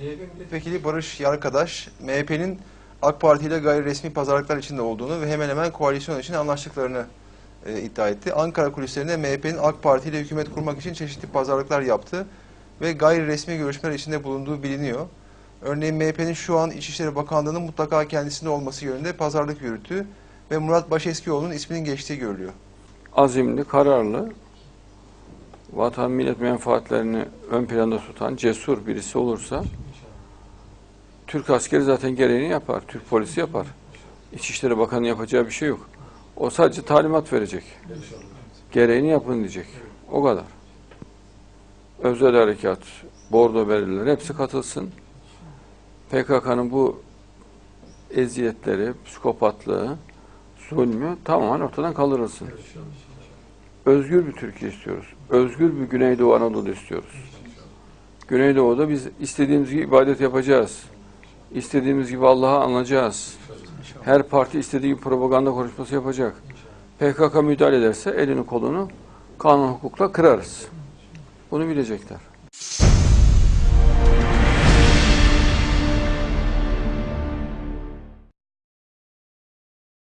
CHP Barış Yarkadaş, MHP'nin AK Parti ile gayri resmi pazarlıklar içinde olduğunu ve hemen hemen koalisyon için anlaştıklarını e, iddia etti. Ankara kulislerinde MHP'nin AK Parti ile hükümet kurmak için çeşitli pazarlıklar yaptı ve gayri resmi görüşmeler içinde bulunduğu biliniyor. Örneğin MHP'nin şu an İçişleri Bakanlığı'nın mutlaka kendisinde olması yönünde pazarlık yürüttü ve Murat Başeskioğlu'nun isminin geçtiği görülüyor. azimli, kararlı, vatan millet menfaatlerini ön planda tutan cesur birisi olursa Türk askeri zaten gereğini yapar, Türk polisi yapar. İçişleri Bakanı yapacağı bir şey yok. O sadece talimat verecek. Gereğini yapın diyecek. O kadar. Özel harekat, bordo belirliler hepsi katılsın. PKK'nın bu eziyetleri, psikopatlığı, zulmü tamamen ortadan kaldırılsın. Özgür bir Türkiye istiyoruz. Özgür bir Güneydoğu Anadolu istiyoruz. Güneydoğu'da biz istediğimiz gibi ibadet yapacağız. İstediğimiz gibi Allah'a anlayacağız. Her parti istediği gibi propaganda konuşması yapacak. PKK müdahale ederse elini kolunu kanun hukukla kırarız. Bunu bilecekler.